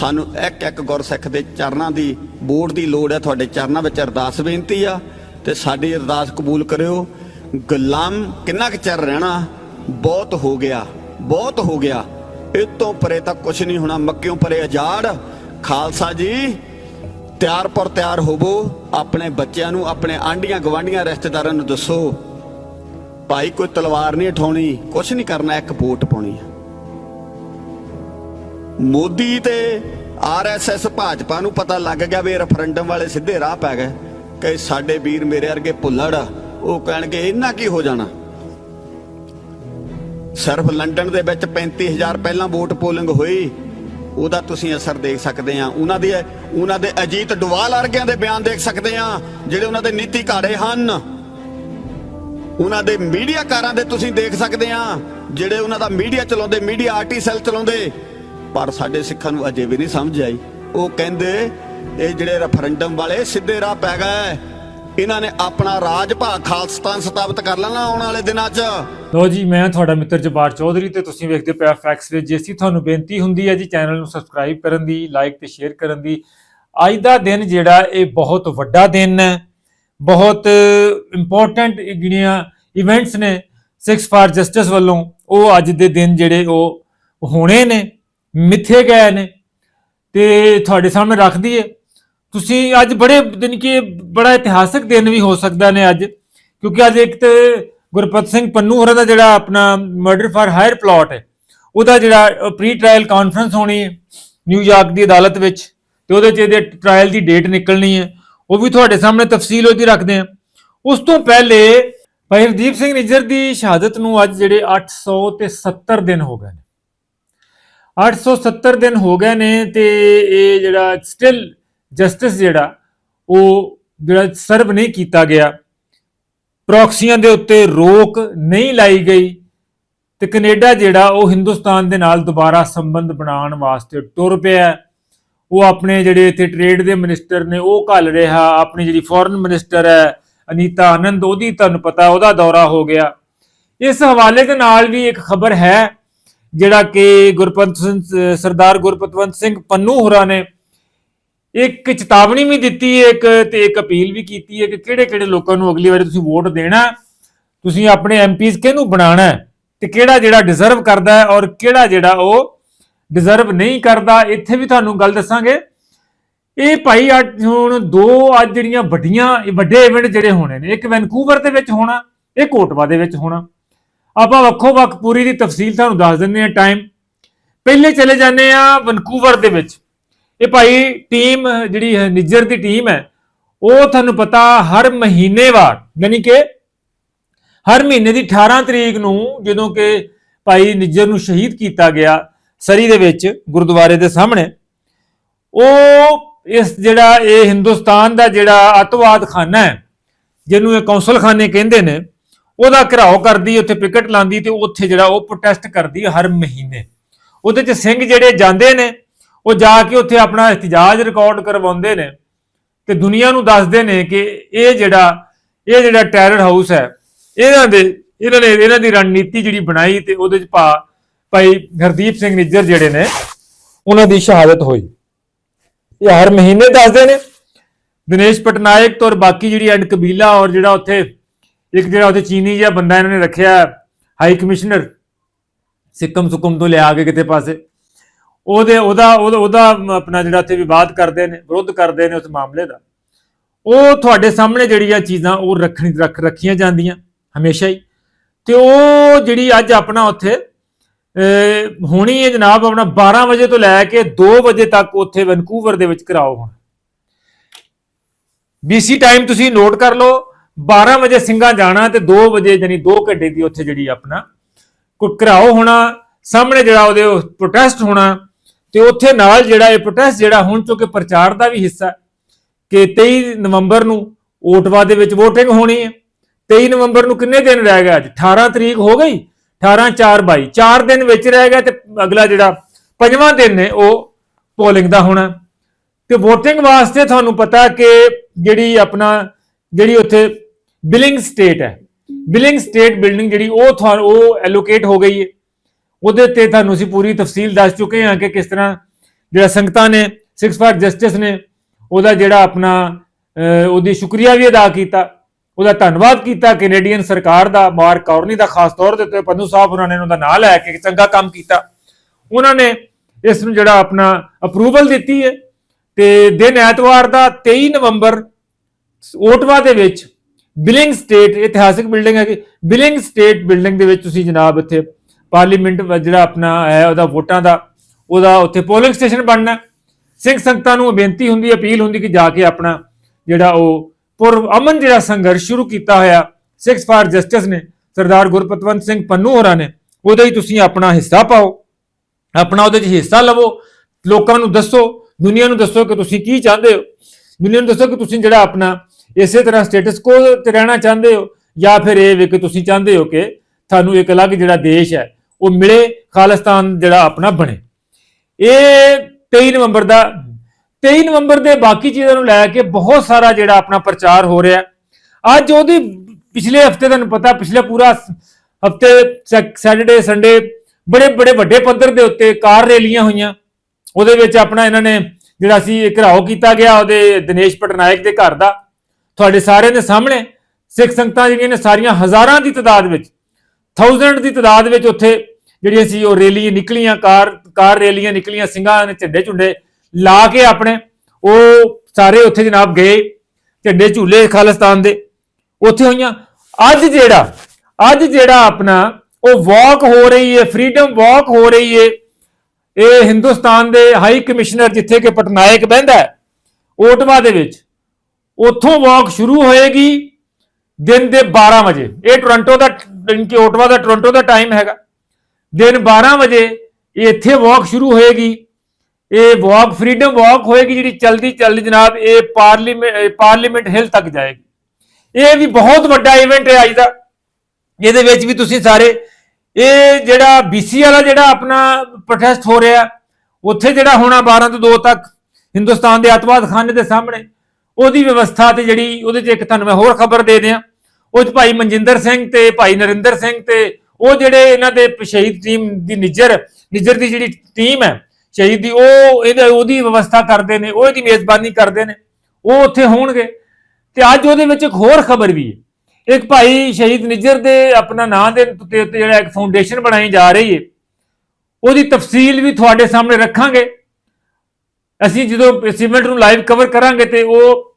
ਸਾਨੂੰ ਇੱਕ ਇੱਕ ਗੁਰਸਿੱਖ ਦੇ ਚਰਨਾਂ ਦੀ, ਬੋੜ ਦੀ ਲੋੜ ਹੈ। ਤੁਹਾਡੇ ਚਰਨਾਂ ਵਿੱਚ ਅਰਦਾਸ ਬੇਨਤੀ ਆ ਤੇ ਸਾਡੀ ਅਰਦਾਸ ਕਬੂਲ ਕਰਿਓ। ਗੁਲਾਮ ਕਿੰਨਾ ਕੁ ਚਿਰ ਰਹਿਣਾ? ਬਹੁਤ ਹੋ ਗਿਆ, ਬਹੁਤ ਹੋ ਗਿਆ। ਇਹ ਤੋਂ ਪਰੇ ਤਾਂ ਕੁਝ ਨਹੀਂ ਹੋਣਾ, ਮੱਕਿਓਂ ਪਰੇ ਅਜਾੜ। ਖਾਲਸਾ ਜੀ, ਤਿਆਰ ਪਰ ਤਿਆਰ ਹੋਵੋ। ਆਪਣੇ ਬੱਚਿਆਂ ਨੂੰ, ਆਪਣੇ ਆਂਡੀਆਂ ਗਵਾਂਡੀਆਂ ਰਿਸ਼ਤੇਦਾਰਾਂ ਨੂੰ ਦੱਸੋ। ਭਾਈ ਕੋਈ ਤਲਵਾਰ ਨਹੀਂ ਉਠਾਉਣੀ ਕੁਝ ਨਹੀਂ ਕਰਨਾ, ਇੱਕ ਵੋਟ ਪਾਉਣੀ ਆ। ਮੋਦੀ ਤੇ ਆਰਐਸਐਸ ਭਾਜਪਾ ਨੂੰ ਪਤਾ ਲੱਗ ਗਿਆ ਵੀ ਰੈਫਰੈਂਡਮ ਵਾਲੇ ਸਿੱਧੇ ਰਾਹ ਪੈ ਗਏ ਕਿ ਸਾਡੇ ਵੀਰ ਮੇਰੇ ਵਰਗੇ ਭੁੱਲੜ ਉਹ ਕਹਿਣਗੇ ਇਹਨਾਂ ਕੀ ਹੋ ਜਾਣਾ? ਸਿਰਫ ਲੰਡਨ ਦੇ ਵਿੱਚ 35000 ਪਹਿਲਾਂ ਵੋਟ ਪੋਲਿੰਗ ਹੋਈ। ਉਹਦਾ ਤੁਸੀਂ ਅਸਰ ਦੇਖ ਸਕਦੇ ਆ। ਉਹਨਾਂ ਦੇ ਉਹਨਾਂ ਦੇ ਅਜੀਤ ਡੋਵਾਲ ਵਰਗਿਆਂ ਦੇ ਬਿਆਨ ਦੇਖ ਸਕਦੇ ਆ, ਜਿਹੜੇ ਉਹਨਾਂ ਦੇ ਨੀਤੀ ਘਾੜੇ ਹਨ। ਉਹਨਾਂ ਦੇ ਮੀਡੀਆ ਕਾਰਾਂ ਦੇ ਤੁਸੀਂ ਦੇਖ ਸਕਦੇ ਆ, ਜਿਹੜੇ ਉਹਨਾਂ ਦਾ ਮੀਡੀਆ ਚਲਾਉਂਦੇ, ਮੀਡੀਆ ਆਰਟੀ ਚਲਾਉਂਦੇ। ਪਰ ਸਾਡੇ ਸਿੱਖਾਂ ਨੂੰ ਅਜੇ ਵੀ ਨਹੀਂ ਸਮਝ ਆਈ। ਉਹ ਕਹਿੰਦੇ, ਇਹ ਜਿਹੜੇ ਰੈਫਰੈਂਡਮ ਵਾਲੇ ਸਿੱਧੇ ਰਾਹ ਪੈ ਗਏ। ਇਹਨਾਂ ਨੇ ਆਪਣਾ ਰਾਜ ਭਾਗ ਖਾਲਸਤਾਨ ਸਥਾਪਿਤ ਕਰ ਲੈਣਾ ਆਉਣ ਵਾਲੇ ਦਿਨਾਂ 'ਚ। ਲੋ ਜੀ, ਮੈਂ ਤੁਹਾਡਾ ਮਿੱਤਰ ਜਬਾਰ ਚੌਧਰੀ ਤੇ ਤੁਸੀਂ ਵੇਖਦੇ ਪਿਆ ਫੈਕਸ ਵਿੱਚ। ਜੇਸੀ ਤੁਹਾਨੂੰ ਬੇਨਤੀ ਹੁੰਦੀ ਹੈ ਜੀ ਚੈਨਲ ਨੂੰ ਸਬਸਕ੍ਰਾਈਬ ਕਰਨ ਦੀ ਲਾਈਕ ਤੇ ਸ਼ੇਅਰ ਕਰਨ ਦੀ, ਅੱਜ ਦਾ ਦਿਨ ਜਿਹੜਾ, ਇਹ ਬਹੁਤ ਵੱਡਾ ਦਿਨ ਹੈ। ਬਹੁਤ ਇੰਪੋਰਟੈਂਟ ਜਿਹੜੀਆਂ ਇਵੈਂਟਸ ਨੇ। 6 ਫਾਰ ਜਸਟਿਸ ਵੱਲੋਂ ਉਹ ਅੱਜ ਦੇ ਦਿਨ ਜਿਹੜੇ ਉਹ ਹੋਣੇ ਨੇ। ਮਿੱਥੇ ਗਏ ਨੇ ਤੇ ਤੁਹਾਡੇ ਸਾਹਮਣੇ ਰੱਖ ਦਈਏ। ਤੁਸੀਂ ਅੱਜ ਬੜੇ ਦਿਨ ਕੀ ਬੜਾ ਇਤਿਹਾਸਕ ਦਿਨ ਵੀ ਹੋ ਸਕਦਾ ਨੇ ਅੱਜ, ਕਿਉਂਕਿ ਅੱਜ ਇੱਕ ਤੇ ਗੁਰਪਤ ਸਿੰਘ ਪੰਨੂ ਹੋਰਾਂ ਦਾ ਜਿਹੜਾ ਆਪਣਾ ਮਰਡਰ ਫਾਰ ਹਾਇਰ ਪਲਾਟ ਹੈ, ਉਹਦਾ ਜਿਹੜਾ ਪ੍ਰੀ ਟ੍ਰਾਇਲ ਕਾਨਫਰੰਸ ਹੋਣੀ ਹੈ ਨਿਊਯਾਰਕ ਦੀ ਅਦਾਲਤ ਵਿੱਚ, ਤੇ ਉਹਦੇ ਚ ਇਹਦੇ ਟ੍ਰਾਇਲ ਦੀ ਡੇਟ ਨਿਕਲਣੀ ਹੈ। ਉਹ ਵੀ ਤੁਹਾਡੇ ਸਾਹਮਣੇ ਤਫਸੀਲ ਉਹਦੀ ਰੱਖਦੇ ਹਾਂ। ਉਸ ਤੋਂ ਪਹਿਲੇ ਭਾਈ ਹਰਦੀਪ ਸਿੰਘ ਨਿੱਜਰ ਦੀ ਸ਼ਹਾਦਤ ਨੂੰ ਅੱਜ ਜਿਹੜੇ 870 ਦਿਨ ਹੋ ਗਏ ਨੇ। 870 ਦਿਨ ਹੋ ਗਏ ਨੇ ਤੇ ਇਹ ਜਿਹੜਾ ਸਟਿਲ ਜਸਟਿਸ ਜਿਹੜਾ, ਉਹ ਜਿਹੜਾ ਸਰਵ ਨਹੀਂ ਕੀਤਾ ਗਿਆ। ਪ੍ਰੋਕਸੀਆਂ ਦੇ ਉੱਤੇ ਰੋਕ ਨਹੀਂ ਲਾਈ ਗਈ ਤੇ ਕੈਨੇਡਾ ਜਿਹੜਾ, ਉਹ ਹਿੰਦੁਸਤਾਨ ਦੇ ਨਾਲ ਦੁਬਾਰਾ ਸੰਬੰਧ ਬਣਾਉਣ ਵਾਸਤੇ ਟੁਰ ਪਿਆ। ਉਹ ਆਪਣੇ ਜਿਹੜੇ ਇੱਥੇ ਟ੍ਰੇਡ ਦੇ ਮਿਨਿਸਟਰ ਨੇ, ਉਹ ਘੱਲ ਰਿਹਾ। ਆਪਣੀ ਜਿਹੜੀ ਫੋਰਨ ਮਿਨਿਸਟਰ ਹੈ, ਅਨੀਤਾ ਆਨੰਦ, ਉਹਦੀ ਤੁਹਾਨੂੰ ਪਤਾ, ਉਹਦਾ ਦੌਰਾ ਹੋ ਗਿਆ। ਇਸ ਹਵਾਲੇ ਦੇ ਨਾਲ ਵੀ ਇੱਕ ਖਬਰ ਹੈ ਜਿਹੜਾ ਕਿ ਗੁਰਪੰਤ ਸਿੰਘ ਸਰਦਾਰ ਗੁਰਪਤਵੰਤ ਸਿੰਘ ਪੰਨੂ ਹੋਰਾਂ ਨੇ ਇੱਕ ਚੇਤਾਵਨੀ ਵੀ ਦਿੱਤੀ ਹੈ ਇੱਕ ਤੇ ਇੱਕ ਅਪੀਲ ਵੀ ਕੀਤੀ ਹੈ ਕਿ ਕਿਹੜੇ ਕਿਹੜੇ ਲੋਕਾਂ ਨੂੰ ਅਗਲੀ ਵਾਰੀ ਤੁਸੀਂ ਵੋਟ ਦੇਣਾ ਤੁਸੀਂ ਆਪਣੇ ਐਮਪੀਜ਼ ਕਿਹਨੂੰ ਬਣਾਉਣਾ ਤੇ ਕਿਹੜਾ ਜਿਹੜਾ ਡਿਜ਼ਰਵ ਕਰਦਾ ਹੈ ਔਰ ਕਿਹੜਾ ਜਿਹੜਾ ਉਹ ਡਿਜ਼ਰਵ ਨਹੀਂ ਕਰਦਾ, ਇੱਥੇ ਵੀ ਤੁਹਾਨੂੰ ਗੱਲ ਦੱਸਾਂਗੇ। ਇਹ ਭਾਈ ਅੱਜ ਹੁਣ ਦੋ ਅੱਜ ਜਿਹੜੀਆਂ ਵੱਡੀਆਂ ਵੱਡੇ ਇਵੈਂਟ ਜਿਹੜੇ ਹੋਣੇ ਨੇ, ਇੱਕ ਵੈਨਕੂਵਰ ਦੇ ਵਿੱਚ ਹੋਣਾ, ਇੱਕ ਕੋਟਵਾ ਦੇ ਵਿੱਚ ਹੋਣਾ। ਆਪਾਂ ਵੱਖੋ ਵੱਖ ਪੂਰੀ ਦੀ ਤਫਸੀਲ ਤੁਹਾਨੂੰ ਦੱਸ ਦਿੰਦੇ ਆ ਟਾਈਮ ਪਹਿਲੇ ਚਲੇ ਜਾਂਦੇ ਆ ਵਨਕੂਵਰ ਦੇ ਵਿੱਚ। ਇਹ ਭਾਈ ਟੀਮ ਜਿਹੜੀ ਹੈ ਨਿੱਜਰ ਦੀ ਟੀਮ ਹੈ, ਉਹ ਤੁਹਾਨੂੰ ਪਤਾ ਹਰ ਮਹੀਨੇਵਾਰ, ਯਾਨੀ ਕਿ ਹਰ ਮਹੀਨੇ ਦੀ 18 ਤਰੀਕ ਨੂੰ ਜਦੋਂ ਕਿ ਭਾਈ ਨਿੱਜਰ ਨੂੰ ਸ਼ਹੀਦ ਕੀਤਾ ਗਿਆ ਸਰੀ ਦੇ ਵਿੱਚ, ਗੁਰਦੁਆਰੇ ਦੇ ਸਾਹਮਣੇ, ਉਹ ਇਸ ਜਿਹੜਾ ਇਹ ਹਿੰਦੁਸਤਾਨ ਦਾ ਜਿਹੜਾ ਅਤਵਾਦ ਖਾਨਾ ਹੈ, ਜਿਹਨੂੰ ਇਹ ਕੌਂਸਲ ਖਾਨੇ ਕਹਿੰਦੇ ਨੇ ਉਹਦਾ ਘਿਰਾਓ ਕਰਦੀ, ਉੱਥੇ ਪਿਕਟ ਲਾਉਂਦੀ ਤੇ ਉੱਥੇ ਜਿਹੜਾ ਉਹ ਪ੍ਰੋਟੈਸਟ ਕਰਦੀ ਹਰ ਮਹੀਨੇ। ਉਹਦੇ ਚ ਸਿੰਘ ਜਿਹੜੇ ਜਾਂਦੇ ਨੇ, ਉਹ ਜਾ ਕੇ ਉੱਥੇ ਆਪਣਾ ਇਤਜਾਜ ਰਿਕਾਰਡ ਕਰਵਾਉਂਦੇ ਨੇ ਤੇ ਦੁਨੀਆ ਨੂੰ ਦੱਸਦੇ ਨੇ ਕਿ ਇਹ ਜਿਹੜਾ ਇਹ ਜਿਹੜਾ ਟੈਰਰ ਹਾਊਸ ਹੈ, ਇਹਨਾਂ ਦੇ, ਇਹਨਾਂ ਨੇ, ਇਹਨਾਂ ਦੀ ਰਣਨੀਤੀ ਜਿਹੜੀ ਬਣਾਈ ਤੇ ਉਹਦੇ ਚ ਭਾ, ਭਾਈ ਹਰਦੀਪ ਸਿੰਘ ਨਿੱਜਰ ਜਿਹੜੇ ਨੇ, ਉਹਨਾਂ ਦੀ ਸ਼ਹਾਦਤ ਹੋਈ। ਇਹ ਹਰ ਮਹੀਨੇ ਦੱਸਦੇ ਨੇ। ਦਿਨੇਸ਼ ਪਟਨਾਇਕ ਤੋਂ ਔਰ ਬਾਕੀ ਜਿਹੜੀ ਐਂਡ ਕਬੀਲਾ ਔਰ ਜਿਹੜਾ ਉੱਥੇ ਇੱਕ ਜਿਹੜਾ ਉੱਥੇ ਚੀਨੀ ਜਿਹਾ ਬੰਦਾ ਇਹਨਾਂ ਨੇ ਰੱਖਿਆ ਹਾਈ ਕਮਿਸ਼ਨਰ ਸਿੱਕਮ ਸੁਕਮ ਤੋਂ ਲਿਆ ਕੇ ਕਿਤੇ ਪਾਸੇ। ਉਹਦੇ ਉਹਦਾ ਉਹਦਾ ਆਪਣਾ ਜਿਹੜਾ ਉੱਥੇ ਵਿਵਾਦ ਕਰਦੇ ਨੇ ਵਿਰੋਧ ਕਰਦੇ ਨੇ ਉਸ ਮਾਮਲੇ ਦਾ। ਉਹ ਤੁਹਾਡੇ ਸਾਹਮਣੇ ਜਿਹੜੀ ਆ ਚੀਜ਼ਾਂ ਉਹ ਰੱਖਣੀ ਰੱਖ ਰੱਖੀਆਂ ਜਾਂਦੀਆਂ ਹਮੇਸ਼ਾ ਹੀ। ਤੇ ਉਹ ਜਿਹੜੀ ਅੱਜ ਆਪਣਾ ਉੱਥੇ ਅਹ, ਹੋਣੀ ਹੈ ਜਨਾਬ ਆਪਣਾ 12 ਵਜੇ ਤੋਂ ਲੈ ਕੇ 2 ਵਜੇ ਤੱਕ ਉੱਥੇ ਵੈਨਕੂਵਰ ਦੇ ਵਿੱਚ ਕਰਾਓ ਹੋਣਾ। BC ਟਾਈਮ ਤੁਸੀਂ ਨੋਟ ਕਰ ਲਓ। 12 ਵਜੇ ਸਿੰਘਾਂ ਜਾਣਾ ਤੇ 2 ਵਜੇ ਯਾਨੀ 2 ਘੰਟੇ ਦੀ ਉੱਥੇ ਜਿਹੜੀ ਆਪਣਾ ਕੋਈ ਘਰਾਓ ਹੋਣਾ, ਸਾਹਮਣੇ ਜਿਹੜਾ ਉਹਦੇ ਪ੍ਰੋਟੈਸਟ ਹੋਣਾ ਤੇ ਉੱਥੇ ਨਾਲ ਜਿਹੜਾ ਇਹ ਪ੍ਰੋਟੈਸਟ ਜਿਹੜਾ ਹੁਣ ਚੁੱਕੇ ਪ੍ਰਚਾਰ ਦਾ ਵੀ ਹਿੱਸਾ ਕਿ 23 ਨਵੰਬਰ ਨੂੰ ਓਟਵਾ ਦੇ ਵਿੱਚ VOTING ਹੋਣੀ ਹੈ। 23 ਨਵੰਬਰ ਨੂੰ ਕਿੰਨੇ ਦਿਨ ਰਹਿ ਗਏ ਅੱਜ? 18 ਤਰੀਕ ਹੋ ਗਈ? 18 4 22 4 ਦਿਨ ਵਿੱਚ ਰਹਿ ਗਿਆ ਤੇ ਅਗਲਾ ਜਿਹੜਾ ਪੰਜਵਾਂ ਦਿਨ ਨੇ ਉਹ ਪੋਲਿੰਗ ਦਾ ਹੋਣਾ। ਤੇ VOTING ਵਾਸਤੇ ਤੁਹਾਨੂੰ ਪਤਾ ਕਿ ਜਿਹੜੀ ਆਪਣਾ ਜਿਹੜੀ ਉੱਥੇ ਬਿਲਿੰਗ ਸਟੇਟ ਹੈ। ਬਿਲਿੰਗ ਸਟੇਟ ਬਿਲਡਿੰਗ ਜਿਹੜੀ ਉਹ ਤੁਹਾਨੂੰ ਉਹ ਐਲੋਕੇਟ ਹੋ ਗਈ ਹੈ। ਉਹਦੇ ਤੇ ਤੁਹਾਨੂੰ ਅਸੀਂ ਪੂਰੀ ਤਫਸੀਲ ਦੱਸ ਚੁੱਕੇ ਹਾਂ ਕਿ ਕਿਸ ਤਰ੍ਹਾਂ ਜਿਹੜਾ ਸੰਗਤਾਂ ਨੇ ਸਿਕਸ ਫਾਰ ਜਸਟਿਸ ਨੇ, ਉਹਦਾ ਜਿਹੜਾ ਆਪਣਾ ਉਹਦੀ ਸ਼ੁਕਰੀਆ ਵੀ ਅਦਾ ਕੀਤਾ। ਉਹਦਾ ਧੰਨਵਾਦ ਕੀਤਾ ਕੈਨੇਡੀਅਨ ਸਰਕਾਰ ਦਾ ਮਾਰਕ ਕੌਰਨੀ ਦਾ ਖਾਸ ਤੌਰ ਦੇ ਉੱਤੇ ਪੰਨੂ ਸਾਹਿਬ ਉਹਨਾਂ ਨੇ ਉਹਦਾ ਨਾਂ ਲੈ ਕੇ ਚੰਗਾ ਕੰਮ ਕੀਤਾ। ਉਹਨਾਂ ਨੇ ਇਸ ਨੂੰ ਜਿਹੜਾ ਆਪਣਾ ਅਪਰੂਵਲ ਦਿੱਤੀ ਹੈ। ਤੇ ਦਿਨ ਐਤਵਾਰ ਦਾ 23 ਨਵੰਬਰ, ਓਟਵਾ ਦੇ ਵਿੱਚ ਬਿਲਿੰਗ ਸਟੇਟ, ਇਤਿਹਾਸਿਕ ਬਿਲਡਿੰਗ ਹੈ ਕਿ ਬਿਲਿੰਗ ਸਟੇਟ ਬਿਲਡਿੰਗ ਦੇ ਵਿੱਚ ਤੁਸੀਂ ਜਨਾਬ ਇੱਥੇ ਪਾਰਲੀਮੈਂਟ ਜਿਹੜਾ ਆਪਣਾ ਹੈ, ਉਹਦਾ ਵੋਟਾਂ ਦਾ, ਉਹਦਾ ਉੱਥੇ ਪੋਲਿੰਗ ਸਟੇਸ਼ਨ ਬਣਨਾ। ਹੈ। ਸਿੰਘ ਸੰਗਤਾਂ ਨੂੰ ਬੇਨਤੀ ਹੁੰਦੀ, ਅਪੀਲ ਹੁੰਦੀ ਕਿ ਜਾ ਕੇ ਆਪਣਾ ਜਿਹੜਾ ਉਹ ਪੁਰ ਅਮਨ ਜਿਹੜਾ ਸੰਘਰਸ਼ ਸ਼ੁਰੂ ਕੀਤਾ ਹੋਇਆ ਸਿਕਸ ਫਾਰ ਜਸਟਿਸ ਨੇ, ਸਰਦਾਰ ਗੁਰਪਤਵੰਤ ਸਿੰਘ ਪੰਨੂ ਹੋਰਾਂ ਨੇ, ਉਹਦੇ ਹੀ ਤੁਸੀਂ ਆਪਣਾ ਹਿੱਸਾ ਪਾਓ। ਆਪਣਾ ਉਹਦੇ 'ਚ ਹਿੱਸਾ ਲਵੋ। ਲੋਕਾਂ ਨੂੰ ਦੱਸੋ, ਦੁਨੀਆ ਨੂੰ ਦੱਸੋ ਕਿ ਤੁਸੀਂ ਕੀ ਚਾਹੁੰਦੇ ਹੋ। ਦੁਨੀਆ ਨੂੰ ਦੱਸੋ ਕਿ ਤੁਸੀਂ ਜਿਹੜਾ ਆਪਣਾ ਇਸੇ ਤਰ੍ਹਾਂ ਸਟੇਟਸ ਕੋ ਤੇ ਰਹਿਣਾ ਚਾਹੁੰਦੇ ਹੋ ਜਾਂ ਫਿਰ ਇਹ ਵੀ ਕਿ ਤੁਸੀਂ ਚਾਹੁੰਦੇ ਹੋ ਕਿ ਤੁਹਾਨੂੰ ਇੱਕ ਅਲੱਗ ਜਿਹੜਾ ਦੇਸ਼ ਹੈ, ਉਹ ਮਿਲੇ, ਖਾਲਿਸਤਾਨ ਜਿਹੜਾ ਆਪਣਾ ਬਣੇ। ਇਹ 23 ਨਵੰਬਰ ਦਾ 23 ਨਵੰਬਰ ਦੇ ਬਾਕੀ ਚੀਜ਼ਾਂ ਨੂੰ ਲੈ ਕੇ ਬਹੁਤ ਸਾਰਾ ਜਿਹੜਾ ਆਪਣਾ ਪ੍ਰਚਾਰ ਹੋ ਰਿਹਾ। ਅੱਜ ਉਹਦੀ ਪਿਛਲੇ ਹਫ਼ਤੇ ਤੁਹਾਨੂੰ ਪਤਾ, ਪਿਛਲੇ ਪੂਰਾ ਹਫ਼ਤੇ ਸੈਟਰਡੇ, ਸੰਡੇ, ਬੜੇ ਬੜੇ ਵੱਡੇ ਪੱਧਰ ਦੇ ਉੱਤੇ ਕਾਰ ਰੈਲੀਆਂ ਹੋਈਆਂ। ਉਹਦੇ ਵਿੱਚ ਆਪਣਾ ਇਹਨਾਂ ਨੇ ਜਿਹੜਾ ਸੀ ਘਰਾਓ ਕੀਤਾ ਗਿਆ ਉਹਦੇ ਦਿਨੇਸ਼ ਪਟਨਾਇਕ ਦੇ ਘਰ ਦਾ। ਤੁਹਾਡੇ ਸਾਰਿਆਂ ਦੇ ਸਾਹਮਣੇ ਸਿੱਖ ਸੰਗਤਾਂ ਜਿਹੜੀਆਂ ਨੇ ਸਾਰੀਆਂ ਹਜ਼ਾਰਾਂ ਦੀ ਤਾਦਾਦ ਵਿੱਚ ਥਾਊਜ਼ੈਂਡ ਦੀ ਤਾਦਾਦ ਵਿੱਚ ਉੱਥੇ ਜਿਹੜੀਆਂ ਸੀ ਉਹ ਰੈਲੀਆਂ ਨਿਕਲੀਆਂ, ਕਾਰ ਕਾਰ ਰੈਲੀਆਂ ਨਿਕਲੀਆਂ, ਸਿੰਘਾਂ ਨੇ ਝੰਡੇ ਝੁੰਡੇ ਲਾ ਕੇ ਆਪਣੇ ਉਹ ਸਾਰੇ ਉੱਥੇ ਜਨਾਬ ਗਏ ਝੰਡੇ ਝੂਲੇ ਖਾਲਿਸਤਾਨ ਦੇ। ਉੱਥੇ ਹੋਈਆਂ। ਅੱਜ ਜਿਹੜਾ ਅੱਜ ਜਿਹੜਾ ਆਪਣਾ ਉਹ ਵਾਕ ਹੋ ਰਹੀ ਹੈ ਫਰੀडम ਵਾਕ ਹੋ ਰਹੀ ਹੈ ਇਹ ਹਿੰਦੁਸਤਾਨ ਦੇ ਹਾਈ ਕਮਿਸ਼ਨਰ ਜਿੱਥੇ ਕਿ ਪਟਨਾਇਕ ਬਹਿੰਦਾ ਹੈ, ਓਟਵਾ ਦੇ ਵਿੱਚ ਉੱਥੋਂ ਵਾਕ ਸ਼ੁਰੂ ਹੋਏਗੀ ਦਿਨ ਦੇ 12 ਵਜੇ। ਇਹ ਟੋਰਾਂਟੋ ਦਾ ਕਿ ਓਟਵਾ ਦਾ ਟੋਰਾਂਟੋ ਦਾ ਟਾਈਮ ਹੈਗਾ। ਦਿਨ 12 ਵਜੇ ਇੱਥੇ ਵਾਕ ਸ਼ੁਰੂ ਹੋਏਗੀ। ਇਹ ਵਾਕ ਫਰੀडम ਵਾਕ ਹੋਏਗੀ ਜਿਹੜੀ ਚਲਦੀ ਚੱਲਦੀ ਜਨਾਬ ਇਹ ਪਾਰਲੀਮੈਂਟ ਪਾਰਲੀਮੈਂਟ ਹਿਲ ਤੱਕ ਜਾਏਗੀ। ਇਹ ਵੀ ਬਹੁਤ ਵੱਡਾ ਇਵੈਂਟ ਹੈ ਅੱਜ ਦਾ। ਇਹਦੇ ਵਿੱਚ ਵੀ ਤੁਸੀਂ ਸਾਰੇ, ਇਹ ਜਿਹੜਾ BC ਵਾਲਾ ਜਿਹੜਾ ਆਪਣਾ ਪ੍ਰੋਟੈਸਟ ਹੋ ਰਿਹਾ, ਉੱਥੇ ਜਿਹੜਾ ਹੋਣਾ 12 ਤੋਂ 2 ਤੱਕ, ਹਿੰਦੁਸਤਾਨ ਦੇ ਅਤਵਾਦ ਖਾਨੇ ਦੇ ਸਾਹਮਣੇ। ਉਹਦੀ ਵਿਵਸਥਾ ਤੇ ਜਿਹੜੀ ਉਹਦੇ 'ਚ ਇੱਕ ਤੁਹਾਨੂੰ ਮੈਂ ਹੋਰ ਖਬਰ ਦੇ ਦਿਆਂ। ਉਹ 'ਚ ਭਾਈ ਮਨਜਿੰਦਰ ਸਿੰਘ ਤੇ ਭਾਈ ਨਰਿੰਦਰ ਸਿੰਘ ਤੇ ਉਹ ਜਿਹੜੇ ਇਹਨਾਂ ਦੇ ਸ਼ਹੀਦ ਟੀਮ ਦੀ ਨਿੱਜਰ ਨਿੱਜਰ ਦੀ ਜਿਹੜੀ ਟੀਮ ਹੈ, ਸ਼ਹੀਦ ਦੀ, ਉਹ ਇਹਦੇ, ਉਹਦੀ ਵਿਵਸਥਾ ਕਰਦੇ ਨੇ, ਉਹ ਇਹਦੀ ਮੇਜ਼ਬਾਨੀ ਕਰਦੇ ਨੇ, ਉਹ ਉੱਥੇ ਹੋਣਗੇ। ਤੇ ਅੱਜ ਉਹਦੇ ਵਿੱਚ ਇੱਕ ਹੋਰ ਖਬਰ ਵੀ ਹੈ। ਇੱਕ ਭਾਈ ਸ਼ਹੀਦ ਨਿੱਜਰ ਦੇ ਆਪਣਾ ਨਾਂ ਦੇ ਉੱਤੇ ਜਿਹੜਾ ਇੱਕ ਫਾਊਂਡੇਸ਼ਨ ਬਣਾਈ ਜਾ ਰਹੀ ਹੈ। ਉਹਦੀ ਤਫਸੀਲ ਵੀ ਤੁਹਾਡੇ ਸਾਹਮਣੇ ਰੱਖਾਂਗੇ। ਅਸੀਂ ਜਦੋਂ ਸੀਮੈਂਟ ਨੂੰ ਲਾਈਵ ਕਵਰ ਕਰਾਂਗੇ ਤੇ ਉਹ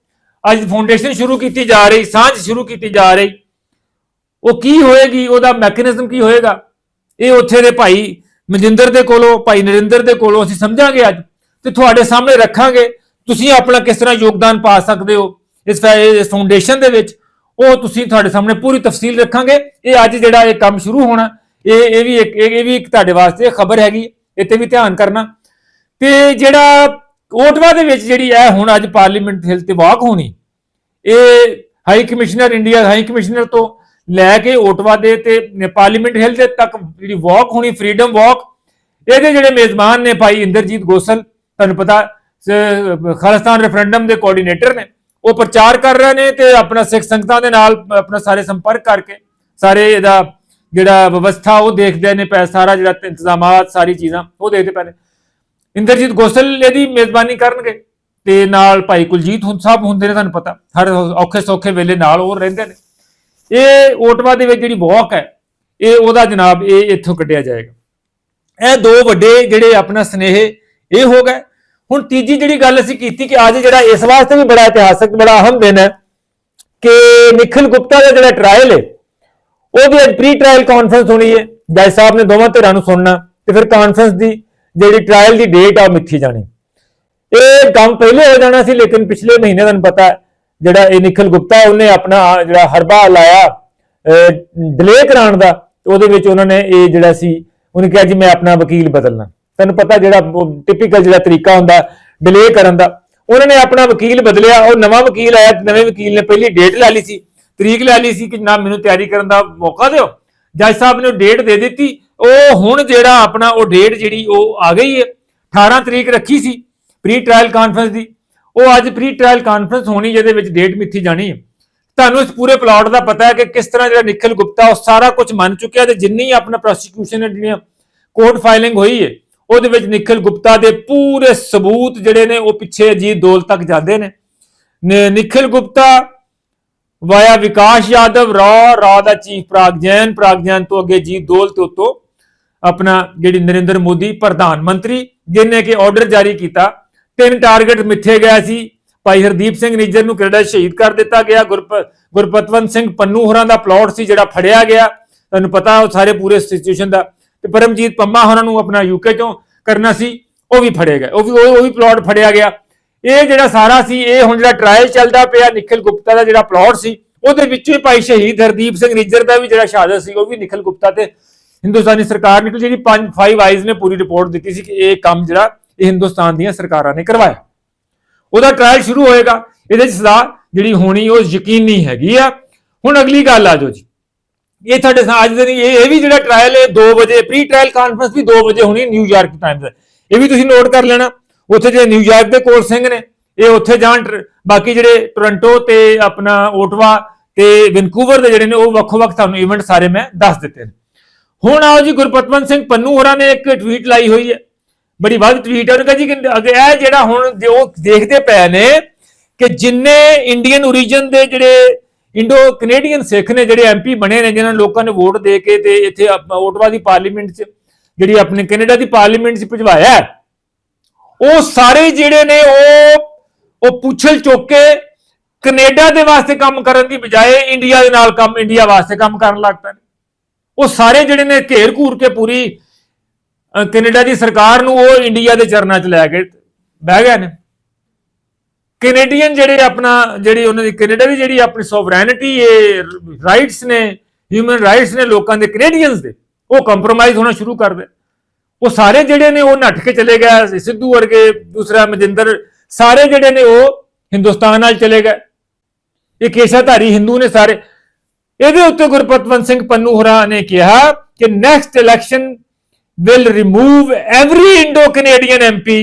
ਅੱਜ ਫਾਊਂਡੇਸ਼ਨ ਸ਼ੁਰੂ ਕੀਤੀ ਜਾ ਰਹੀ, ਸਾਂਝ ਸ਼ੁਰੂ ਕੀਤੀ ਜਾ ਰਹੀ। ਉਹ ਕੀ ਹੋਏਗੀ? ਉਹਦਾ ਮੈਕੈਨਿਜ਼ਮ ਕੀ ਹੋਏਗਾ? ਇਹ ਉੱਥੇ ਦੇ ਭਾਈ ਮਨਜਿੰਦਰ ਦੇ ਕੋਲੋਂ, ਭਾਈ ਨਰਿੰਦਰ ਦੇ ਕੋਲੋਂ ਅਸੀਂ ਸਮਝਾਂਗੇ ਅੱਜ ਤੇ ਤੁਹਾਡੇ ਸਾਹਮਣੇ ਰੱਖਾਂਗੇ। ਤੁਸੀਂ ਆਪਣਾ ਕਿਸ ਤਰ੍ਹਾਂ ਯੋਗਦਾਨ ਪਾ ਸਕਦੇ ਹੋ ਇਸ ਫਾਊਂਡੇਸ਼ਨ ਦੇ ਵਿੱਚ? ਉਹ ਤੁਸੀਂ ਤੁਹਾਡੇ ਸਾਹਮਣੇ ਪੂਰੀ ਤਫਸੀਲ ਰੱਖਾਂਗੇ। ਇਹ ਅੱਜ ਜਿਹੜਾ ਇਹ ਕੰਮ ਸ਼ੁਰੂ ਹੋਣਾ, ਇਹ ਇਹ ਵੀ ਇੱਕ, ਇਹ ਵੀ ਇੱਕ ਤੁਹਾਡੇ ਵਾਸਤੇ ਖਬਰ ਹੈਗੀ। ਇਹ ਤੇ ਵੀ ਧਿਆਨ ਕਰਨਾ। ਤੇ ਜਿਹੜਾ ਓਟਵਾ ਦੇ ਵਿੱਚ ਜਿਹੜੀ ਹੈ, ਹੁਣ ਅੱਜ ਪਾਰਲੀਮੈਂਟ ਹਿਲ ਤੇ ਵਾਕ ਹੋਣੀ, ਇਹ high commissioner India, high commissioner ਤੋਂ ਲੈ ਕੇ ਓਟਵਾ ਦੇ ਤੇ ਪਾਰਲੀਮੈਂਟ ਹਿਲ ਦੇ ਤੱਕ ਜਿਹੜੀ ਵਾਕ ਹੋਣੀ, ਫਰੀडम ਵਾਕ, ਇਹਦੇ ਜਿਹੜੇ ਮੇਜ਼ਬਾਨ ਨੇ ਭਾਈ ਇੰਦਰਜੀਤ ਗੋਸਲ, ਤੁਹਾਨੂੰ ਪਤਾ ਖਾਲਿਸਤਾਨ ਰੈਫਰੈਂਡਮ ਦੇ ਕੋਆਰਡੀਨੇਟਰ ਨੇ, ਉਹ ਪ੍ਰਚਾਰ ਕਰ ਰਹੇ ਨੇ ਤੇ ਆਪਣਾ ਸਿੱਖ ਸੰਗਤਾਂ ਦੇ ਨਾਲ ਆਪਣਾ ਸਾਰੇ ਸੰਪਰਕ ਕਰਕੇ, ਸਾਰੇ ਇਹਦਾ ਜਿਹੜਾ ਵਿਵਸਥਾ ਉਹ ਦੇਖਦੇ ਨੇ, ਪੈ ਸਾਰਾ ਜਿਹੜਾ ਇੰਤਜ਼ਾਮਾਤ, ਸਾਰੀ ਚੀਜ਼ਾਂ ਉਹ ਦੇਖਦੇ ਪਏ ਨੇ। ਇੰਦਰਜੀਤ ਗੋਸਲ ਇਹਦੀ ਮੇਜ਼ਬਾਨੀ ਕਰਨਗੇ ਤੇ ਨਾਲ ਭਾਈ ਕੁਲਜੀਤ ਹੁਣ ਸਾਹਿਬ ਹੁੰਦੇ ਨੇ, ਤੁਹਾਨੂੰ ਪਤਾ। ਹਰ ਔਖੇ ਸੌਖੇ ਵੇਲੇ ਨਾਲ ਉਹ ਰਹਿੰਦੇ ਨੇ। ਇਹ ਓਟਵਾ ਦੇ ਵਿੱਚ ਜਿਹੜੀ ਵਾਕ ਹੈ, ਇਹ ਉਹਦਾ ਜਨਾਬ ਇਹ ਇੱਥੋਂ ਕੱਢਿਆ ਜਾਏਗਾ। ਇਹ ਦੋ ਵੱਡੇ ਜਿਹੜੇ ਆਪਣਾ ਸਨੇਹ, ਇਹ ਹੋ ਗਏ। ਹੁਣ ਤੀਜੀ ਜਿਹੜੀ ਗੱਲ ਅਸੀਂ ਕੀਤੀ ਕਿ ਅੱਜ ਜਿਹੜਾ ਇਸ ਵਾਸਤੇ ਵੀ ਬੜਾ ਇਤਿਹਾਸਕ, ਬੜਾ ਅਹਿਮ ਦਿਨ ਹੈ ਕਿ ਨਿਖਿਲ ਗੁਪਤਾ ਦਾ ਜਿਹੜਾ ਟ੍ਰਾਇਲ ਹੈ, ਉਹ ਵੀ ਅੱਜ ਪ੍ਰੀ ਟ੍ਰਾਇਲ ਕਾਨਫਰੰਸ ਹੋਣੀ ਹੈ। ਜੱਜ ਸਾਹਿਬ ਨੇ ਦੋਵਾਂ ਧਿਰਾਂ ਨੂੰ ਸੁਣਨਾ ਤੇ ਫਿਰ ਕਾਨਫਰੰਸ ਦੀ ਜਿਹੜੀ ਟ੍ਰਾਇਲ ਦੀ ਡੇਟ ਆ ਉਹ ਮਿੱਥੀ ਜਾਣੀ। ਇਹ ਕੰਮ ਪਹਿਲੇ ਹੋ ਜਾਣਾ ਸੀ, ਲੇਕਿਨ ਪਿਛਲੇ ਮਹੀਨੇ ਤੁਹਾਨੂੰ ਪਤਾ ਜਿਹੜਾ ਇਹ ਨਿਖਿਲ ਗੁਪਤਾ ਉਹਨੇ ਆਪਣਾ ਜਿਹੜਾ ਹਰਬਾ ਲਾਇਆ ਡਿਲੇ ਕਰਾਉਣ ਦਾ ਉਹਦੇ ਵਿੱਚ ਉਹਨਾਂ ਨੇ ਇਹ ਜਿਹੜਾ ਸੀ, ਉਹਨੇ ਕਿਹਾ ਜੀ ਮੈਂ ਆਪਣਾ ਵਕੀਲ ਬਦਲਣਾ। ਤੈਨੂੰ ਪਤਾ ਜਿਹੜਾ ਟਿਪੀਕਲ ਜਿਹੜਾ ਤਰੀਕਾ ਹੁੰਦਾ ਡਿਲੇ ਕਰਨ ਦਾ। ਉਹਨਾਂ ਨੇ ਆਪਣਾ ਵਕੀਲ ਬਦਲਿਆ, ਉਹ ਨਵਾਂ ਵਕੀਲ ਆਇਆ ਨਵੇਂ ਵਕੀਲ ਨੇ ਪਹਿਲੀ ਡੇਟ ਲੈ ਲਈ ਸੀ। ਤਰੀਕ ਲੈ ਲਈ ਸੀ ਕਿ ਨਾ ਮੈਨੂੰ ਤਿਆਰੀ ਕਰਨ ਦਾ ਮੌਕਾ ਦਿਓ। ਜੱਜ ਸਾਹਿਬ ਨੇ ਡੇਟ ਦੇ ਦਿੱਤੀ ਉਹ ਹੁਣ ਜਿਹੜਾ ਆਪਣਾ ਉਹ ਡੇਟ ਜਿਹੜੀ ਉਹ ਆ ਗਈ ਹੈ 18 ਤਰੀਕ ਰੱਖੀ ਸੀ ਪ੍ਰੀ ਟ੍ਰਾਇਲ ਕਾਨਫਰੰਸ ਦੀ। ਉਹ ਅੱਜ ਪ੍ਰੀ ਟ੍ਰਾਇਲ ਕਾਨਫਰੰਸ ਹੋਣੀ ਜਿਹਦੇ ਵਿੱਚ ਡੇਟ ਮਿੱਥੀ ਜਾਣੀ ਹੈ। ਤੁਹਾਨੂੰ ਇਸ ਪੂਰੇ ਪਲਾਟ ਦਾ ਪਤਾ ਹੈ ਕਿ ਕਿਸ ਤਰ੍ਹਾਂ ਜਿਹੜਾ ਨਿਖਿਲ ਗੁਪਤਾ, ਉਹ ਸਾਰਾ ਕੁਝ ਮੰਨ ਚੁੱਕਿਆ ਤੇ ਜਿੰਨੀ ਆਪਣਾ ਪ੍ਰੋਸੀਕਿਊਸ਼ਨ ਨੇ ਜਿਹੜੀਆਂ ਕੋਰਟ ਫਾਈਲਿੰਗ ਹੋਈ ਹੈ, ਉਹਦੇ ਵਿੱਚ ਨਿਖਿਲ ਗੁਪਤਾ ਦੇ ਪੂਰੇ ਸਬੂਤ ਜਿਹੜੇ ਨੇ ਉਹ ਪਿੱਛੇ ਅਜੀਤ ਦੋਲ ਤੱਕ ਜਾਂਦੇ ਨੇ। ਨਿਖਿਲ ਗੁਪਤਾ, ਵਾਇਆ ਵਿਕਾਸ ਯਾਦਵ ਰਾ ਰਾ ਦਾ ਚੀਫ ਪ੍ਰਾਗਜੈਨ ਪ੍ਰਾਗਜੈਨ ਤੋਂ ਅੱਗੇ ਜੀਤ ਦੋਲ ਤੇ ਉਤੋਂ ਆਪਣਾ ਜਿਹੜੀ ਨਰਿੰਦਰ ਮੋਦੀ ਪ੍ਰਧਾਨ ਮੰਤਰੀ ਜਿਨੇ ਕਿ ਆਰਡਰ ਜਾਰੀ ਕੀਤਾ, ਤਿੰਨ ਟਾਰਗੇਟ ਮਿੱਥੇ ਗਿਆ ਸੀ। ਭਾਈ ਹਰਦੀਪ ਸਿੰਘ ਨਿੱਜਰ ਨੂੰ ਕੈਨੇਡਾ ਸ਼ਹੀਦ ਕਰ ਦਿੱਤਾ ਗਿਆ। ਗੁਰਪ, ਗੁਰਪਤਵੰਤ ਸਿੰਘ ਪੰਨੂ ਹੋਰਾਂ ਦਾ ਪਲਾਟ ਸੀ ਜਿਹੜਾ ਫੜਿਆ ਗਿਆ। ਤੁਹਾਨੂੰ ਪਤਾ ਉਹ ਸਾਰੇ ਪੂਰੇ ਸਿਚੁਏਸ਼ਨ ਦਾ। ਤੇ ਪਰਮਜੀਤ ਪੰਮਾ ਹੋਰਾਂ ਨੂੰ ਆਪਣਾ ਯੂਕੇ ਤੋਂ ਕਰਨਾ ਸੀ, ਉਹ ਵੀ ਫੜੇ ਗਏ। ਉਹ ਵੀ ਉਹ ਵੀ ਪਲਾਟ ਫੜਿਆ ਗਿਆ। ਇਹ ਜਿਹੜਾ ਸਾਰਾ ਸੀ, ਇਹ ਹੁਣ ਜਿਹੜਾ ਟ੍ਰਾਇਲ ਚੱਲਦਾ ਪਿਆ, ਨਿਖਿਲ ਗੁਪਤਾ ਦਾ ਜਿਹੜਾ ਪਲਾਟ ਸੀ, ਉਹਦੇ ਵਿੱਚੋਂ ਹੀ ਭਾਈ ਸ਼ਹੀਦ ਹਰਦੀਪ ਸਿੰਘ ਨਿੱਜਰ ਦਾ ਵੀ ਜਿਹੜਾ ਸ਼ਹਾਦਤ ਸੀ, ਉਹ ਵੀ ਨਿਖਿਲ ਗੁਪਤਾ ਤੇ ਹਿੰਦੁਸਤਾਨੀ ਸਰਕਾਰ ਨੇ ਜਿਹੜੀ ਪੰਜ ਫਾਈਵ ਆਈਜ਼ ਨੇ ਪੂਰੀ ਰਿਪੋਰਟ ਦਿੱਤੀ ਸੀ ਕਿ ਇਹ ਕੰਮ ਜਿਹੜਾ ਇਹ ਹਿੰਦੁਸਤਾਨ ਦੀਆਂ ਸਰਕਾਰਾਂ ਨੇ ਕਰਵਾਇਆ। ਉਹਦਾ ਟ੍ਰਾਇਲ ਸ਼ੁਰੂ ਹੋਏਗਾ, ਇਹਦੇ ਚ ਸਜ਼ਾ ਜਿਹੜੀ ਹੋਣੀ ਉਹ ਯਕੀਨੀ ਹੈਗੀ ਆ। ਹੁਣ ਅਗਲੀ ਗੱਲ ਆ ਜੋ ਜੀ। ਇਹ ਤੁਹਾਡੇ ਸਾਹ ਅੱਜ ਦੇ ਨਹੀਂ, ਇਹ ਇਹ ਵੀ ਜਿਹੜਾ ਟ੍ਰਾਇਲ ਹੈ 2 ਵਜੇ ਪ੍ਰੀ ਟ੍ਰਾਇਲ ਕਾਨਫਰੰਸ ਵੀ 2 ਵਜੇ ਹੋਣੀ ਨਿਊਯਾਰਕ ਟਾਈਮ ਤੇ। ਇਹ ਵੀ ਤੁਸੀਂ ਨੋਟ ਕਰ ਲੈਣਾ, ਉੱਥੇ ਜਿਹੜੇ ਨਿਊਯਾਰਕ ਦੇ ਕੋਲ ਸਿੰਘ ਨੇ, ਇਹ ਉੱਥੇ ਜਾਣ ਟਰ- ਬਾਕੀ ਜਿਹੜੇ ਟੋਰਾਂਟੋ ਤੇ ਆਪਣਾ ਓਟਵਾ ਤੇ ਵੈਨਕੂਵਰ ਦੇ ਜਿਹੜੇ ਨੇ, ਉਹ ਵੱਖੋ-ਵੱਖ ਤੁਹਾਨੂੰ ਇਵੈਂਟ ਸਾਰੇ ਮੈਂ ਦੱਸ ਦਿੱਤੇ ਨੇ। ਹੁਣ ਆਓ ਜੀ ਗੁਰਪਤਵੰਤ ਸਿੰਘ ਪੰਨੂ ਹੋਰਾਂ ਨੇ ਇੱਕ ਟਵੀਟ ਲਾਈ ਹੋਈ ਹੈ। ਬੜੀ ਵੱਧ ਟਵੀਟ ਹੈ। ਉਹਨੇ ਕਿਹਾ ਜੀ ਕਿ ਅਗੇ ਇਹ ਜਿਹੜਾ ਹੁਣ ਜੋ ਦੇਖਦੇ ਪਏ ਨੇ ਕਿ ਜਿੰਨੇ ਇੰਡੀਅਨ origin ਦੇ ਜਿਹੜੇ ਇੰਡੋ ਕੈਨੇਡੀਅਨ ਸਿੱਖ ਨੇ, ਜਿਹੜੇ ਐਮਪੀ ਬਣੇ ਨੇ, ਜਿਨ੍ਹਾਂ ਲੋਕਾਂ ਨੇ ਵੋਟ ਦੇ ਕੇ ਤੇ ਇੱਥੇ ਓਟਵਾ ਦੀ ਪਾਰਲੀਮੈਂਟ 'ਚ ਜਿਹੜੀ ਆਪਣੇ ਕੈਨੇਡਾ ਦੀ ਪਾਰਲੀਮੈਂਟ 'ਚ ਭਜਵਾਇਆ ਉਹ ਸਾਰੇ ਜਿਹੜੇ ਨੇ ਉਹ ਉਹ ਪੁੱਛਲ ਚੁੱਕ ਕੇ ਕੈਨੇਡਾ ਦੇ ਵਾਸਤੇ ਕੰਮ ਕਰਨ ਦੀ ਬਜਾਏ ਇੰਡੀਆ ਦੇ ਨਾਲ ਕੰਮ ਇੰਡੀਆ ਵਾਸਤੇ ਕੰਮ ਕਰਨ ਲੱਗ ਪਏ ਉਹ ਸਾਰੇ ਜਿਹੜੇ ਨੇ ਘੇਰ ਘੂਰ ਕੇ ਪੂਰੀ ਕੈਨੇਡਾ ਦੀ ਸਰਕਾਰ ਨੂੰ ਉਹ ਇੰਡੀਆ ਦੇ ਚਰਨਾਂ 'ਚ ਲੈ ਕੇ ਬਹਿ ਗਏ ਨੇ। ਕੈਨੇਡੀਅਨ ਜਿਹੜੇ ਆਪਣਾ, ਜਿਹੜੀ ਉਹਨਾਂ ਦੀ, ਕੈਨੇਡਾ ਦੀ ਜਿਹੜੀ ਆਪਣੀ ਸੋਵਰੈਨਿਟੀ ਇਹ ਰਾਈਟਸ ਨੇ ਹਿਊਮਨ ਰਾਈਟਸ ਨੇ ਲੋਕਾਂ ਦੇ ਕੈਨੇਡੀਅਨਸ ਦੇ, ਉਹ ਕੰਪਰੋਮਾਈਜ਼ ਹੋਣਾ ਸ਼ੁਰੂ ਕਰ ਦੇ ਉਹ ਸਾਰੇ ਜਿਹੜੇ ਨੇ ਉਹ ਨੱਠ ਕੇ ਚਲੇ ਗਏ ਸਿੱਧੂ ਵਰਗੇ, ਦੂਸਰਾ ਮਜਿੰਦਰ, ਸਾਰੇ ਜਿਹੜੇ ਨੇ ਉਹ ਹਿੰਦੁਸਤਾਨ ਨਾਲ ਚਲੇ ਗਏ। ਇਹ ਕੇਸ਼ਾਧਾਰੀ ਹਿੰਦੂ ਨੇ ਸਾਰੇ ਇਹਦੇ ਉੱਤੇ ਗੁਰਪਤਵੰਤ ਸਿੰਘ ਪੰਨੂ ਹੋਰਾਂ ਨੇ ਕਿਹਾ ਕਿ next election will remove every Indo-Canadian MP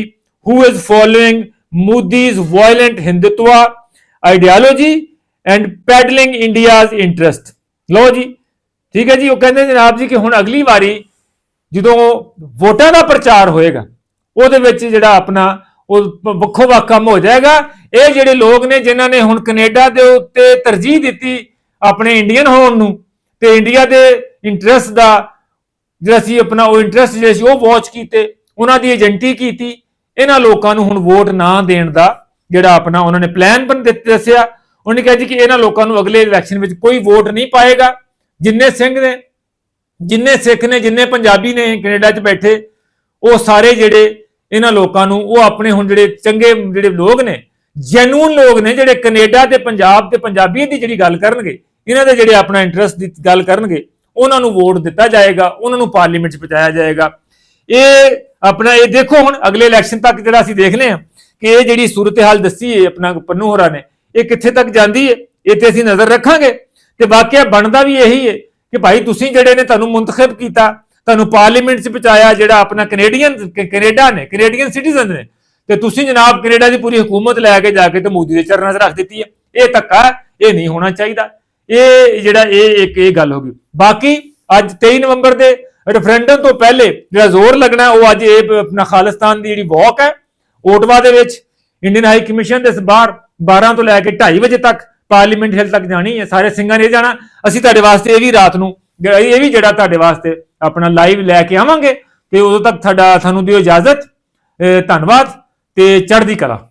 who is following Modi's violent Hindutva ideology and peddling India's interest. ਲਓ ਜੀ, ਠੀਕ ਹੈ ਜੀ, ਉਹ ਕਹਿੰਦੇ ਜਨਾਬ ਜੀ ਕਿ ਹੁਣ ਅਗਲੀ ਵਾਰੀ ਜਦੋਂ ਵੋਟਾਂ ਦਾ ਪ੍ਰਚਾਰ ਹੋਏਗਾ, ਉਹਦੇ ਵਿੱਚ ਜਿਹੜਾ ਆਪਣਾ ਉਹ ਵੱਖੋ ਵੱਖ ਕੰਮ ਹੋ ਜਾਏਗਾ ਇਹ ਜਿਹੜੇ ਲੋਕ ਨੇ ਜਿਨ੍ਹਾਂ ਨੇ ਹੁਣ ਕੈਨੇਡਾ ਦੇ ਉੱਤੇ ਤਰਜੀਹ ਦਿੱਤੀ ਆਪਣੇ ਇੰਡੀਅਨ ਹੋਣ ਨੂੰ, ਤੇ ਇੰਡੀਆ ਦੇ ਇੰਟਰਸਟ ਦਾ ਜਿਹੜਾ ਸੀ ਆਪਣਾ ਉਹ ਇੰਟਰਸਟ ਜਿਹੜੇ ਸੀ ਉਹ ਵਾਚ ਕੀਤੇ, ਉਹਨਾਂ ਦੀ ਏਜੰਟੀ ਕੀਤੀ, ਇਹਨਾਂ ਲੋਕਾਂ ਨੂੰ ਹੁਣ ਵੋਟ ਨਾ ਦੇਣ ਦਾ ਜਿਹੜਾ ਆਪਣਾ ਉਹਨਾਂ ਨੇ ਪਲਾਨ ਬਣ ਦਿੱਤੇ, ਦੱਸਿਆ, ਉਹਨੇ ਕਿਹਾ ਜੀ ਕਿ ਇਹਨਾਂ ਲੋਕਾਂ ਨੂੰ ਅਗਲੇ ਇਲੈਕਸ਼ਨ ਵਿੱਚ ਕੋਈ ਵੋਟ ਨਹੀਂ ਪਾਏਗਾ, ਜਿੰਨੇ ਸਿੰਘ ਨੇ, ਜਿੰਨੇ ਸਿੱਖ ਨੇ, ਜਿੰਨੇ ਪੰਜਾਬੀ ਨੇ ਕੈਨੇਡਾ 'ਚ ਬੈਠੇ, ਉਹ ਸਾਰੇ ਜਿਹੜੇ ਇਹਨਾਂ ਲੋਕਾਂ ਨੂੰ, ਉਹ ਆਪਣੇ ਹੁਣ ਜਿਹੜੇ ਚੰਗੇ ਜਿਹੜੇ ਲੋਕ ਨੇ ਜੈਨੂਨ ਲੋਕ ਨੇ, ਜਿਹੜੇ ਕੈਨੇਡਾ ਤੇ ਪੰਜਾਬ ਤੇ ਪੰਜਾਬੀਆਂ ਦੀ ਜਿਹੜੀ ਗੱਲ ਕਰਨਗੇ ਇਹਨਾਂ ਦੇ ਜਿਹੜੇ ਆਪਣਾ ਇੰਟਰਸਟ ਦੀ ਗੱਲ ਕਰਨਗੇ ਉਹਨਾਂ ਨੂੰ ਵੋਟ ਦਿੱਤਾ ਜਾਏਗਾ ਉਹਨਾਂ ਨੂੰ ਪਾਰਲੀਮੈਂਟ 'ਚ ਪਹੁੰਚਾਇਆ ਜਾਏਗਾ। ਇਹ ਆਪਣਾ ਇਹ ਦੇਖੋ ਹੁਣ ਅਗਲੇ ਇਲੈਕਸ਼ਨ ਤੱਕ ਜਿਹੜਾ ਅਸੀਂ ਦੇਖਨੇ ਆ ਕਿ ਇਹ ਜਿਹੜੀ ਸੂਰਤ-ਹਾਲ ਦੱਸੀ ਹੈ ਆਪਣਾ ਪੰਨੂ ਹੋਰਾਂ ਨੇ ਇਹ ਕਿੱਥੇ ਤੱਕ ਜਾਂਦੀ ਹੈ ਇਹ ਤੇ ਅਸੀਂ ਨਜ਼ਰ ਰੱਖਾਂਗੇ। ਤੇ ਵਾਕਿਆ ਬਣਦਾ ਵੀ ਇਹੀ ਹੈ ਕਿ ਭਾਈ ਤੁਸੀਂ ਜਿਹੜੇ ਨੇ ਤੁਹਾਨੂੰ ਮੁੰਤਖਬ ਕੀਤਾ ਤੁਹਾਨੂੰ ਪਾਰਲੀਮੈਂਟ 'ਚ ਪਹੁੰਚਾਇਆ ਜਿਹੜਾ ਆਪਣਾ ਕੈਨੇਡੀਅਨ ਕੈਨੇਡਾ ਨੇ ਕੈਨੇਡੀਅਨ ਸਿਟੀਜ਼ਨ ਨੇ ਤੇ ਤੁਸੀਂ ਜਨਾਬ ਕੈਨੇਡਾ ਦੀ ਪੂਰੀ ਹਕੂਮਤ ਲੈ ਕੇ ਜਾ ਕੇ ਤੇ ਮੋਦੀ ਦੇ ਚਰਨਾਂ 'ਚ ਰੱਖ ਦਿੱਤੀ ਹੈ। ਇਹ ਧੱਕਾ ਹੈ, ਇਹ ਨਹੀਂ ਹੋਣਾ ਚਾਹੀਦਾ। ਇਹ ਜਿਹੜਾ ਇਹ ਇੱਕ ਇਹ ਗੱਲ ਹੋ ਗਈ। ਬਾਕੀ ਅੱਜ 23 ਨਵੰਬਰ ਦੇ ਰੈਫਰੈਂਡਮ ਤੋਂ ਪਹਿਲੇ ਜਿਹੜਾ ਜ਼ੋਰ ਲੱਗਣਾ ਉਹ ਅੱਜ ਇਹ ਆਪਣਾ ਖਾਲਿਸਤਾਨ ਦੀ ਜਿਹੜੀ ਵਾਕ ਹੈ, ਓਟਵਾ ਦੇ ਵਿੱਚ ਇੰਡੀਅਨ ਹਾਈ ਕਮਿਸ਼ਨ ਦੇ ਬਾਹਰ 12 ਤੋਂ ਲੈ ਕੇ 2:30 ਵਜੇ ਤੱਕ ਪਾਰਲੀਮੈਂਟ ਹਿਲ ਤੱਕ ਜਾਣੀ ਹੈ, ਸਾਰੇ ਸਿੰਘਾਂ ਨੇ ਜਾਣਾ। ਅਸੀਂ ਤੁਹਾਡੇ ਵਾਸਤੇ ਇਹ ਵੀ ਰਾਤ ਨੂੰ ਇਹ ਵੀ ਜਿਹੜਾ ਤੁਹਾਡੇ ਵਾਸਤੇ ਆਪਣਾ ਲਾਈਵ ਲੈ ਕੇ ਆਵਾਂਗੇ ਤੇ ਉਦੋਂ ਤੱਕ ਤੁਹਾਡਾ ਤੁਹਾਨੂੰ ਦਿਓ ਇਜਾਜ਼ਤ ਧੰਨਵਾਦ ਤੇ ਚੜ੍ਹਦੀ ਕਲਾ।